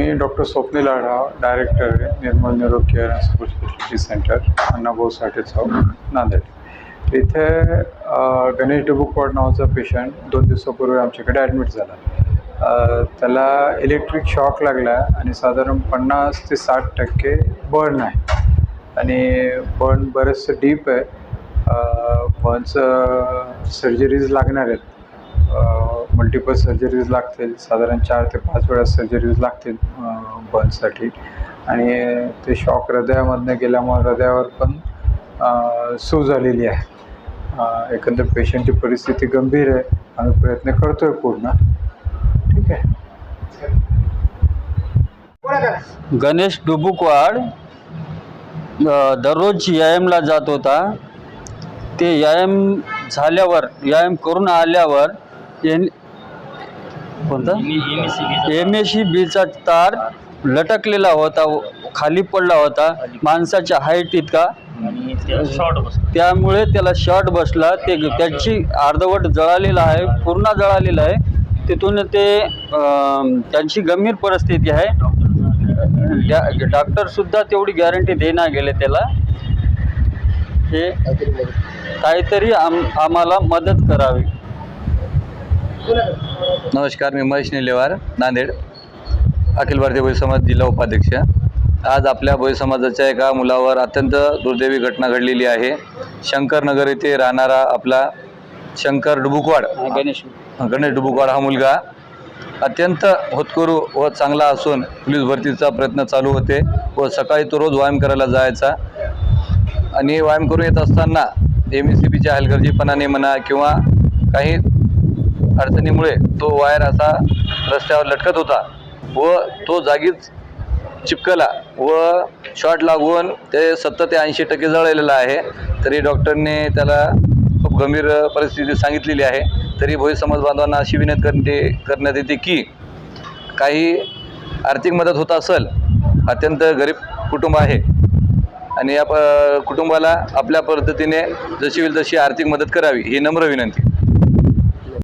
मी doctor Swapnil Adhav director आहे Nirmal neuro care and super speciality centre Annabhau Sathe चौक नांदेड. इथे गणेश डुबुकवाड नावाचा patient दोन दिवसापूर्वी आमच्याकडे ॲडमिट झाला. त्याला इलेक्ट्रिक शॉक लागला आणि साधारण पन्नास ते साठ टक्के बर्न आहे. आणि बर्न बरेचसं डीप आहे. बर्नचं सर्जरीज लागणार आहेत. मल्टिपल सर्जरीज लागतील साधारण चार ते पाच वेळा सर्जरीज लागतील बर्नसाठी आणि ते शॉक हृदयामधनं गेल्यामुळे हृदयावर पण सू झालेली आहे. एकंदर पेशंटची परिस्थिती गंभीर आहे. आम्ही प्रयत्न करतो आहे पूर्ण. ठीक आहे. गणेश डुबुकवाड दररोज व्यायामला जात होता. ते व्यायाम झाल्यावर व्यायाम करून आल्यावर एन कोणता? एम एस सी बीचा तार लटकलेला होता खाली पडला होता माणसाच्या हाईट इतका. त्यामुळे त्याला शॉर्ट बसला. ते त्याची अर्धवट जळालेला आहे पूर्ण जळालेला आहे. तिथून ते त्यांची गंभीर परिस्थिती आहे. डॉक्टरसुद्धा तेवढी गॅरंटी देणार गेले त्याला. हे काहीतरी आम आम्हाला मदत करावी. नमस्कार मी महेश निलेवार नांदेड. अखिल भारतीय भोई समाज जिल्हा उपाध्यक्ष. आज आपल्या भोई समाजाच्या एका मुलावर अत्यंत दुर्दैवी घटना घडलेली आहे. शंकरनगर येथे राहणारा आपला शंकर डुबुकवाड. गणेश. गणेश डुबुकवाड हा मुलगा अत्यंत होतकरू व चांगला असून पोलीस भरतीचा प्रयत्न चालू होते व सकाळी तो रोज व्यायाम करायला जायचा. आणि व्यायाम करून येत असताना एम एस सी बीच्या हलगर्जीपणाने म्हणा किंवा काही अडचणीमुळे तो वायर असा रस्त्यावर लटकत होता व तो जागीच चिपकला व शॉट लागून ते सत्तर ते ऐंशी टक्के जळलेलं आहे. तरी डॉक्टरने त्याला खूप गंभीर परिस्थिती सांगितलेली आहे. तरी भोई समाज बांधवांना अशी विनंती करते करण्यात येते की काही आर्थिक मदत होत असेल अत्यंत गरीब कुटुंब आहे. आणि या प कुटुंबाला आपल्या पद्धतीने जशी होईल तशी आर्थिक मदत करावी ही नम्र विनंती.